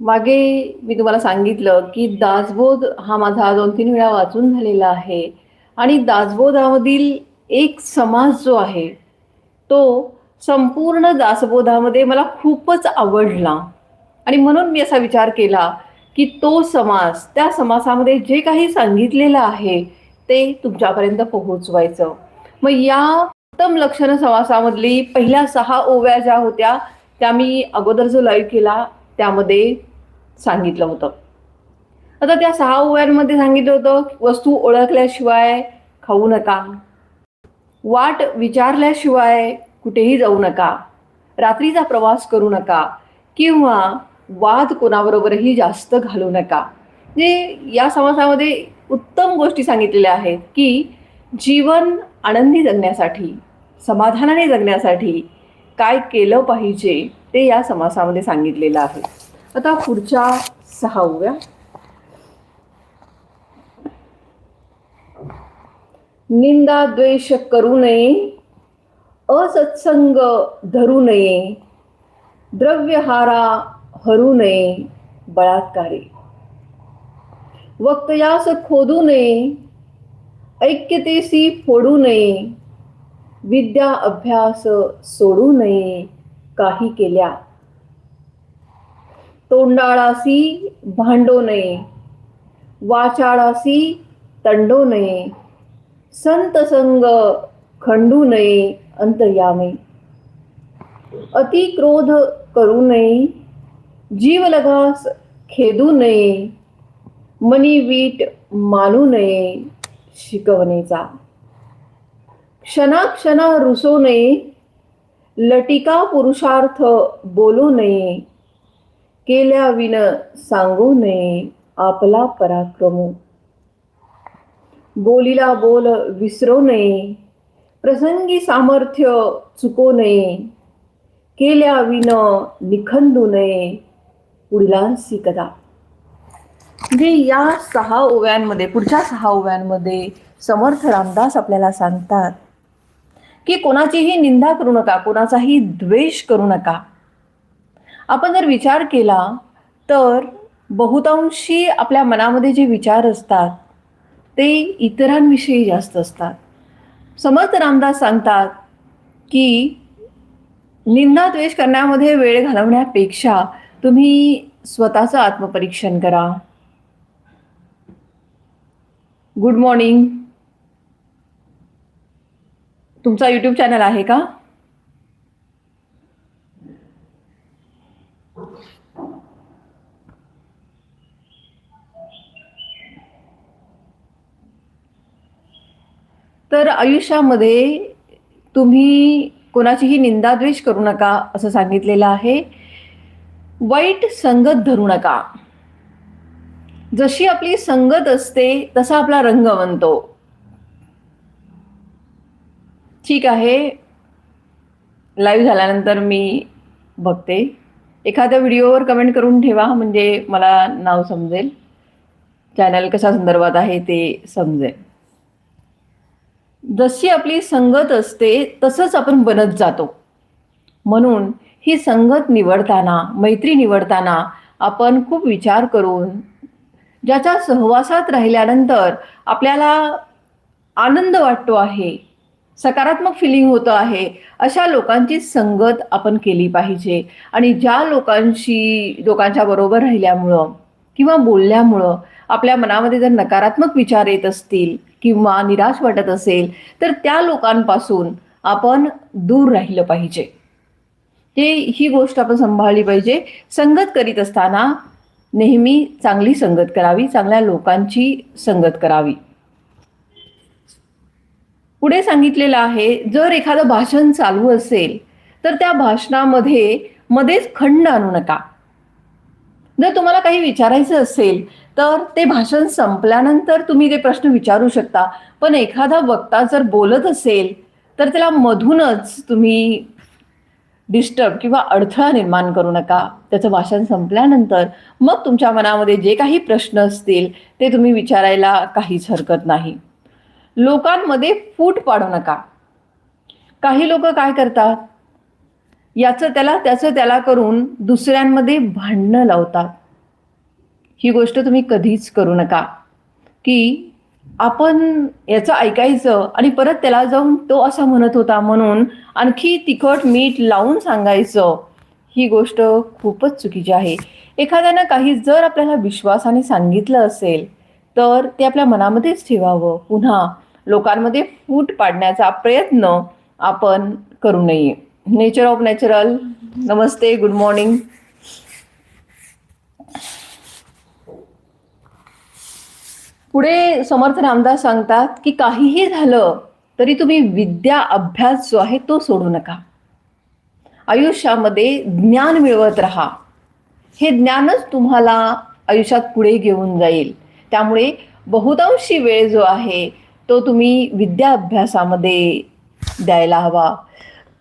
मागे मी तुम्हाला सांगितलं की दासबोध हा माझा दोन तीन वेळा वाचून झालेला आहे. आणि दासबोधामधील एक समाज जो आहे तो संपूर्ण दासबोधामध्ये मला खूपच आवडला. आणि म्हणून मी असा विचार केला की तो समास त्या समासामध्ये जे काही सांगितलेलं आहे ते तुमच्यापर्यंत पोहोचवायचं. मग या उत्तम लक्षण समासामधली पहिल्या सहा ओव्या ज्या होत्या त्या मी अगोदर जो लाईव्ह केला त्यामध्ये सांगितलं होतं. आता त्या सहा ओव्यांमध्ये सांगितलं होतं वस्तू ओळखल्याशिवाय खाऊ नका. वाट विचारल्याशिवाय कुठेही जाऊ नका. रात्रीचा प्रवास करू नका. किंवा वाद कोणाबरोबरही जास्त घालू नका. जे या समासामध्ये उत्तम गोष्टी सांगितलेल्या आहेत की जीवन आनंदी जगण्यासाठी समाधानाने जगण्यासाठी काय केलं पाहिजे ते या समासामध्ये सांगितलेलं आहे. आता पुढच्या सहाव्या निंदा द्वेष करू नये असत्संग धरू नये द्रव्यहारा हरू नये बळात्कारी वक्तयास खोदू नये ऐक्यतेसी फोडू नये विद्या अभ्यास सोडू नये काही केल्या. तोंडाळासी भांडो नये. वाचाळासी तंडो नये. संत संग खंडू नये अंतर्यामे. अति क्रोध करू नये. जीवलगास खेदू नये. मनी वीट मानू नये शिकवणेचा. क्षणाक्षणा रुसो नये. लटिका पुरुषार्थ बोलू नये. केल्या विन सांगू नये आपला पराक्रम. बोलीला बोल विसरू नये. प्रसंगी सामर्थ्य चुकू नये. केल्या विन निखंदू नये. पुढीलांसी कदा म्हणजे या सहा ओव्यांमध्ये पुढच्या सहा ओव्यांमध्ये समर्थ रामदास आपल्याला सांगतात की कोणाचीही निंदा करू नका कोणाचाही द्वेष करू नका. आपण जर विचार केला तर बहुतांशी आपल्या मनामध्ये जे विचार असतात ते इतरांविषयी जास्त असतात. समर्थ रामदास सांगतात की निंदा द्वेष करण्यामध्ये वेळ घालवण्यापेक्षा तुम्ही स्वतःचं आत्मपरीक्षण करा. गुड मॉर्निंग तुमचा यूट्यूब चॅनल आहे का? तर आयुष्यामध्ये तुम्ही कोणाचीही निंदाद्वेष करू नका असं सांगितलेलं आहे. वाईट संगत धरू नका. जशी आपली संगत असते तसा आपला रंग बनतो. ठीक आहे. लाईव्ह झाल्यानंतर मी बघते. एखाद्या व्हिडिओवर कमेंट करून ठेवा म्हणजे मला नाव समजेल. चॅनल कशा संदर्भात आहे ते समजेल. जशी आपली संगत असते तसंच आपण बनत जातो. म्हणून ही संगत निवडताना मैत्री निवडताना आपण खूप विचार करून ज्याच्या सहवासात राहिल्यानंतर आपल्याला आनंद वाटतो आहे सकारात्मक फिलिंग होतं आहे अशा लोकांची संगत आपण केली पाहिजे. आणि ज्या लोकांशी लोकांच्या बरोबर राहिल्यामुळं किंवा बोलल्यामुळं आपल्या मनामध्ये जर नकारात्मक विचार येत असतील किंवा निराश वाटत असेल तर त्या लोकांपासून आपण दूर राहिलं पाहिजे. ते ही गोष्ट आपण सांभाळली पाहिजे. संगत करीत असताना नेहमी चांगली संगत करावी चांगल्या लोकांची संगत करावी. पुढे सांगितलेलं आहे जर एखादं भाषण चालू असेल तर त्या भाषणामध्ये मध्येच खंड आणू नका. जर तुम्हाला काही विचारायचं असेल तर ते भाषण संपल्यानंतर तुम्ही ते प्रश्न विचारू शकता. पण एखादा वक्ता जर बोलत असेल तर त्याला मधूनच तुम्ही डिस्टर्ब किंवा अडथळा निर्माण करू नका. त्याचं भाषण संपल्यानंतर मग तुमच्या मनामध्ये जे काही प्रश्न असतील ते तुम्ही विचारायला काहीच हरकत नाही. लोकांमध्ये फूट पाडू नका. काही लोक काय करतात? याचं त्याला त्याचं त्याला करून दुसऱ्यांमध्ये भांडणं लावतात. ही गोष्ट तुम्ही कधीच करू नका. की आपण याचं ऐकायचं आणि परत त्याला जाऊन तो असा म्हणत होता म्हणून आणखी तिखट मीठ लावून सांगायचं ही गोष्ट खूपच चुकीची आहे. एखाद्यानं काही जर आपल्याला विश्वासाने सांगितलं असेल तर ते आपल्या मनामध्येच ठेवावं. पुन्हा लोकांमध्ये फूट पाडण्याचा प्रयत्न आपण करू नये. नेचर ऑफ नॅचरल नमस्ते गुड मॉर्निंग पुढे समर्थ रामदास सांगतात की काहीही झालं तरी तुम्ही विद्या अभ्यास जो आहे तो सोडू नका. आयुष्यामध्ये ज्ञान मिळवत राहा. हे ज्ञानच तुम्हाला आयुष्यात पुढे घेऊन जाईल. त्यामुळे बहुतांशी वेळ जो आहे तो तुम्ही विद्या अभ्यासामध्ये द्यायला हवा.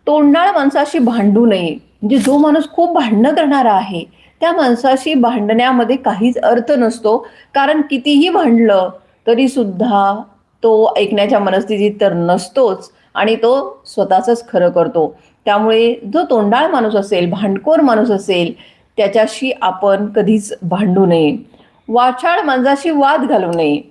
तोंडाळ माणसाशी भांडू नये. म्हणजे जो माणूस खूप भांडणं करणारा आहे त्या माणसाशी भांडण्यामध्ये काहीच अर्थ नसतो. कारण कितीही भांडलं तरी सुद्धा तो ऐकण्याच्या मनस्थितीत तर नसतोच आणि तो स्वतःच खरं करतो. त्यामुळे जो तोंडाळ माणूस असेल भांडखोर माणूस असेल त्याच्याशी आपण कधीच भांडू नये. वाचाळ माणसाशी वाद घालू नये.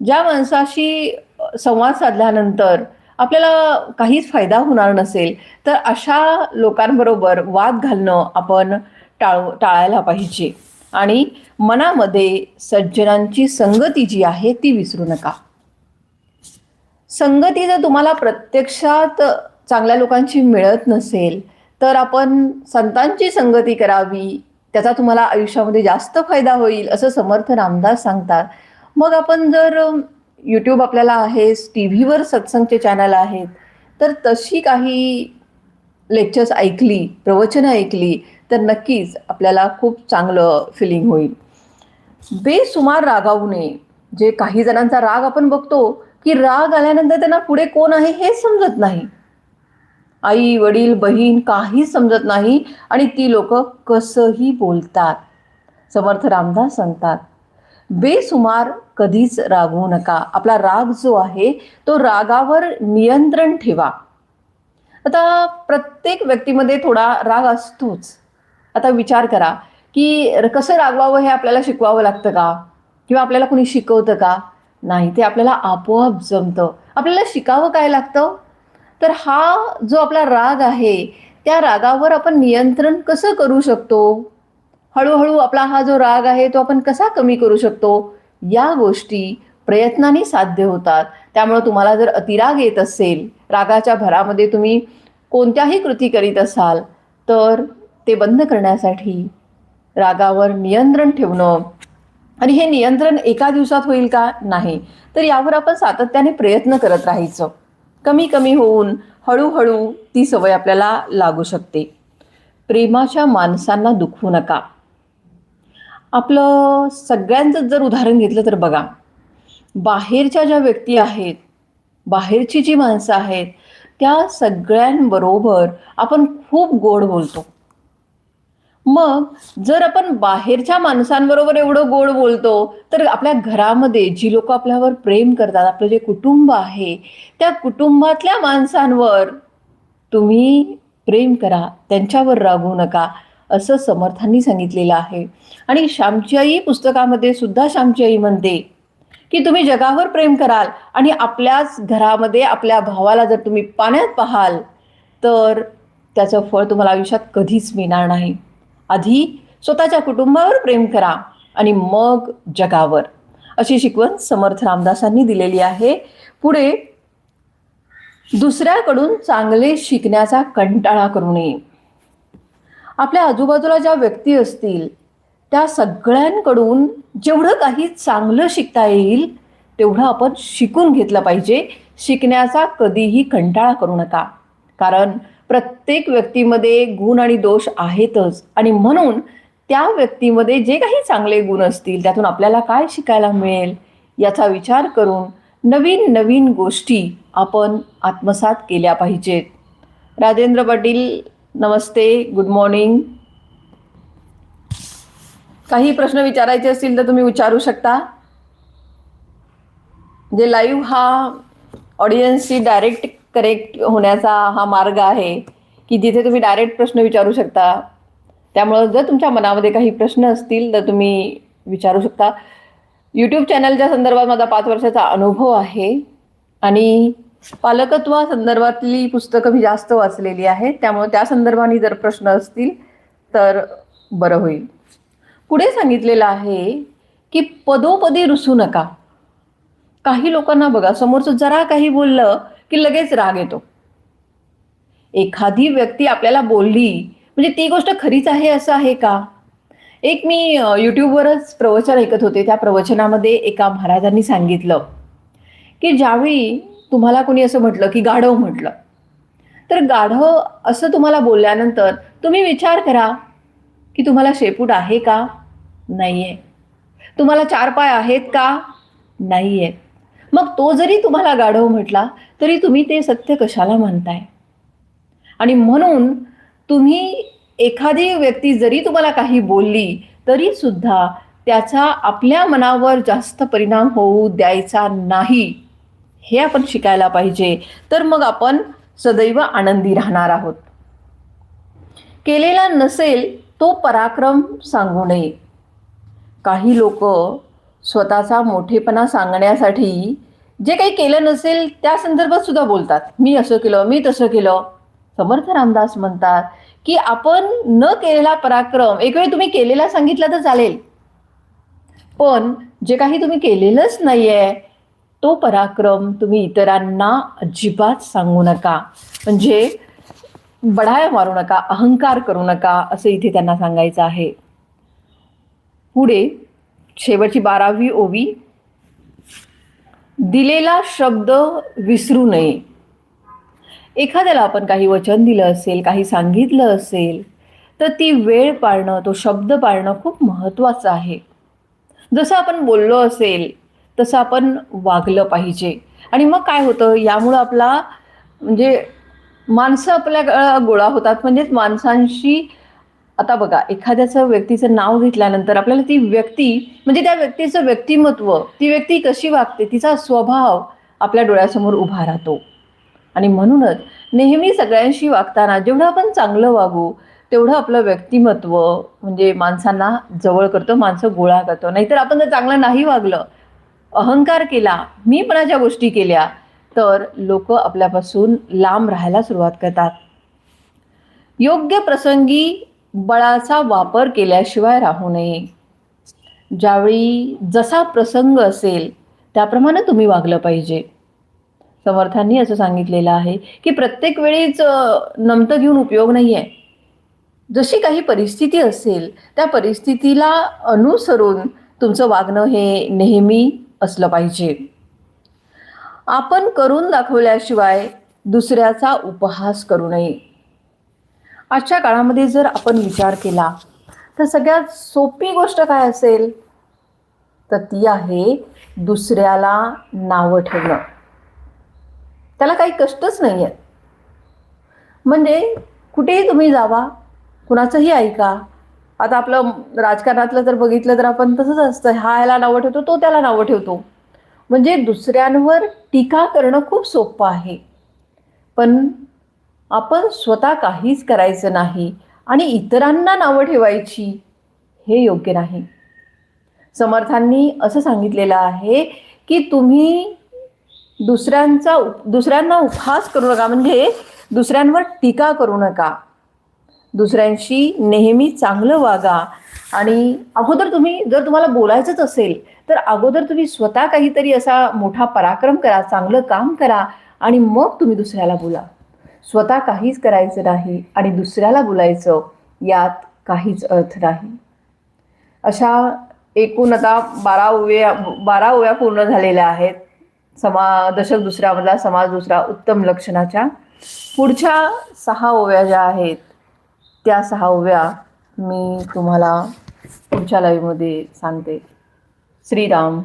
ज्या माणसाशी संवाद साधल्यानंतर आपल्याला काहीच फायदा होणार नसेल तर अशा लोकांबरोबर वाद घालणं आपण टाळू टाळायला पाहिजे. आणि मनामध्ये सज्जनांची संगती जी आहे ती विसरू नका. संगती जर तुम्हाला प्रत्यक्षात चांगल्या लोकांची मिळत नसेल तर आपण संतांची संगती करावी त्याचा तुम्हाला आयुष्यामध्ये जास्त फायदा होईल असं समर्थ रामदास सांगतात. मग आपण जर यूट्यूब आपल्याला आहे टी व्हीवर सत्संगचे चॅनल आहेत. तर तशी काही लेक्चर्स ऐकली प्रवचनं ऐकली तर नक्कीच आपल्याला खूप चांगलं फिलिंग होईल. बेसुमार रागावू नये जे काही जणांचा राग आपण बघतो की राग आल्यानंतर त्यांना पुढे कोण आहे हे समजत नाही. आई वडील बहीण काहीच समजत नाही आणि ती लोक कसंही बोलतात. समर्थ रामदास सांगतात बेसुमार कधीच रागवू नका. आपला राग जो आहे तो रागावर नियंत्रण ठेवा. आता प्रत्येक व्यक्तीमध्ये थोडा राग असतोच. आता विचार करा की कसं रागवावं हे आपल्याला शिकवावं लागतं का? किंवा आपल्याला कुणी शिकवतं का? नाही ते आपल्याला आपोआप जमतं. आपल्याला शिकावं काय लागतं? तर हा जो आपला राग आहे त्या रागावर आपण नियंत्रण कसं करू शकतो? हळूहळू आपला हा जो राग आहे तो आपण कसा कमी करू शकतो? या गोष्टी प्रयत्नाने साध्य होतात. त्यामुळं तुम्हाला जर अतिराग येत असेल रागाच्या भरामध्ये तुम्ही कोणत्याही कृती करीत असाल तर ते बंद करण्यासाठी रागावर नियंत्रण ठेवणं आणि हे नियंत्रण एका दिवसात होईल का? नाही. तर यावर आपण सातत्याने प्रयत्न करत राहायचं. कमी कमी होऊन हळूहळू ती सवय आपल्याला लागू शकते. प्रेमाच्या माणसांना दुखवू नका. आपलं सगळ्यांचं जर उदाहरण घेतलं तर बघा बाहेरच्या ज्या व्यक्ती आहेत बाहेरची जी माणसं आहेत त्या सगळ्यांबरोबर आपण खूप गोड बोलतो. मग जर आपण बाहेरच्या माणसांबरोबर एवढं गोड बोलतो तर आपल्या घरामध्ये जी लोक आपल्यावर प्रेम करतात आपलं जे कुटुंब आहे त्या कुटुंबातल्या माणसांवर तुम्ही प्रेम करा त्यांच्यावर रागू नका. असं समर्थांनी सांगितलेलं आहे. आणि श्यामची आई पुस्तकामध्ये सुद्धा श्यामची आई म्हणते की तुम्ही जगावर प्रेम कराल आणि आपल्याच घरामध्ये आपल्या भावाला जर तुम्ही पाण्यात पाहाल तर त्याचं फळ तुम्हाला आयुष्यात कधीच मिळणार नाही. आधी स्वतःच्या कुटुंबावर प्रेम करा आणि मग जगावर. अशी शिकवण समर्थ रामदासांनी दिलेली आहे. पुढे दुसऱ्याकडून चांगले शिकण्याचा कंटाळा करू नये. आपल्या आजूबाजूला ज्या व्यक्ती असतील त्या सगळ्यांकडून जेवढं काही चांगलं शिकता येईल तेवढं आपण शिकून घेतलं पाहिजे. शिकण्याचा कधीही कंटाळा करू नका. कारण प्रत्येक व्यक्तीमध्ये गुण आणि दोष आहेतच. आणि म्हणून त्या व्यक्तीमध्ये जे काही चांगले गुण असतील त्यातून आपल्याला काय शिकायला मिळेल याचा विचार करून नवीन नवीन गोष्टी आपण आत्मसात केल्या पाहिजेत. राजेंद्र पाटील नमस्ते गुड मॉर्निंग काही प्रश्न विचारायचे असतील तर तुम्ही विचारू शकता. जे लाईव्ह हा ऑडियन्सशी डायरेक्ट करेक्ट होण्याचा हा मार्ग आहे की जिथे तुम्ही डायरेक्ट प्रश्न विचारू शकता. त्यामुळं जर तुमच्या मनामध्ये काही प्रश्न असतील तर तुम्ही विचारू शकता. यूट्यूब चॅनलच्या संदर्भात माझा पाच वर्षाचा अनुभव आहे. आणि पालकत्वा संदर्भातली पुस्तकं मी जास्त वाचलेली आहेत त्यामुळे त्या संदर्भाने जर प्रश्न असतील तर बरं होईल. पुढे सांगितलेलं आहे की पदोपदी रुसू नका. काही लोकांना बघा समोरचं जरा काही बोललं की लगेच राग येतो. एखादी व्यक्ती आपल्याला बोलली म्हणजे ती गोष्ट खरीच आहे असं आहे का? एक मी यूट्यूबवरच प्रवचन ऐकत होते. त्या प्रवचनामध्ये एका महाराजांनी सांगितलं की ज्यावेळी तुम्हाला कोणी असं म्हटलं की गाढव म्हटलं? तर गाढव असं तुम्हाला बोलल्यानंतर तुम्ही विचार करा की तुम्हाला शेपूट आहे का? नाही आहे तुम्हाला चार पाय आहेत का? नाही आहेत मग तो जरी तुम्हाला गाढव म्हटला तरी तुम्ही ते सत्य कशाला म्हणताय? आणि म्हणून तुम्ही एखादी व्यक्ती जरी तुम्हाला काही बोलली तरी सुद्धा त्याचा आपल्या मनावर जास्त परिणाम होऊ द्यायचा नाही. हे आपण शिकायला पाहिजे. तर मग आपण सदैव आनंदी राहणार आहोत. केलेला नसेल तो पराक्रम सांगू नये. काही लोक स्वतःचा मोठेपणा सांगण्यासाठी जे काही केलं नसेल त्या संदर्भात सुद्धा बोलतात. मी असं केलं मी तसं केलं. समर्थ रामदास म्हणतात की आपण न केलेला पराक्रम एक वेळ तुम्ही केलेला सांगितला तर चालेल. पण जे काही तुम्ही केलेलंच नाहीये तो पराक्रम तुम्ही इतरांना अजिबात सांगू नका. म्हणजे बढाया मारू नका अहंकार करू नका असं इथे त्यांना सांगायचं आहे. पुढे शेवटची बारावी ओवी. दिलेला शब्द विसरू नये. एखाद्याला आपण काही वचन दिलं असेल काही सांगितलं असेल तर ती वेळ पाळणं तो शब्द पाळणं खूप महत्त्वाचं आहे. जसं आपण बोललो असेल तसं आपण वागलं पाहिजे. आणि मग काय होतं? यामुळं आपला म्हणजे माणसं आपल्या गोळा होतात. म्हणजेच माणसांशी आता बघा एखाद्याचं व्यक्तीचं नाव घेतल्यानंतर आपल्याला ती व्यक्ती म्हणजे त्या व्यक्तीचं व्यक्तिमत्व ती व्यक्ती कशी वागते तिचा स्वभाव आपल्या डोळ्यासमोर उभा राहतो. आणि म्हणूनच नेहमी सगळ्यांशी वागताना जेवढं आपण चांगलं वागू तेवढं आपलं व्यक्तिमत्व म्हणजे माणसांना जवळ करतं माणसं गोळा करतो. नाहीतर आपण जर चांगलं नाही वागलं अहंकार केला मी मीपणाच्या गोष्टी केल्या तर लोक आपल्यापासून लांब राहायला सुरुवात करतात. योग्य प्रसंगी बळाचा वापर केल्याशिवाय राहू नये. ज्यावेळी जसा प्रसंग असेल त्याप्रमाणे तुम्ही वागलं पाहिजे. समर्थांनी असं सांगितलेलं आहे की प्रत्येक वेळीच नमतं घेऊन उपयोग नाही आहे जशी काही परिस्थिती असेल त्या परिस्थितीला अनुसरून तुमचं वागणं हे नेहमी असलं पाहिजे. आपण करून दाखवल्याशिवाय दुसऱ्याचा उपहास करू नये. आजच्या काळामध्ये जर आपण विचार केला तर सगळ्यात सोपी गोष्ट काय असेल? तर ती आहे दुसऱ्याला नावं ठेवणं. त्याला काही कष्टच नाही आहेत म्हणजे कुठेही तुम्ही जावा कुणाचंही ऐका आता आपलं राजकारणातलं जर बघितलं तर आपण तसंच असतं. हा ह्याला नावं ठेवतो तो त्याला नावं ठेवतो. म्हणजे दुसऱ्यांवर टीका करणं खूप सोपं आहे. पण आपण स्वतः काहीच करायचं नाही आणि इतरांना नावं ठेवायची हे योग्य नाही. समर्थांनी असं सांगितलेलं आहे की तुम्ही दुसऱ्यांचा दुसऱ्यांना उपहास करू नका. म्हणजे दुसऱ्यांवर टीका करू नका. दुसऱ्यांशी नेहमी चांगलं वागा. आणि अगोदर तुम्ही जर तुम्हाला बोलायचंच असेल तर अगोदर तुम्ही स्वतः काहीतरी असा मोठा पराक्रम करा चांगलं काम करा आणि मग तुम्ही दुसऱ्याला बोला. स्वतः काहीच करायचं नाही आणि दुसऱ्याला बोलायचं यात काहीच अर्थ नाही. अशा एकूण आता बारा ओव्या बारा ओव्या पूर्ण झालेल्या आहेत. समा दशक दुसऱ्यामधला समाज दुसरा उत्तम लक्षणाच्या. पुढच्या सहा ओव्या ज्या आहेत त्या सहाव्या मी तुम्हाला पुढच्या लाईव्हमध्ये सांगते. श्रीराम.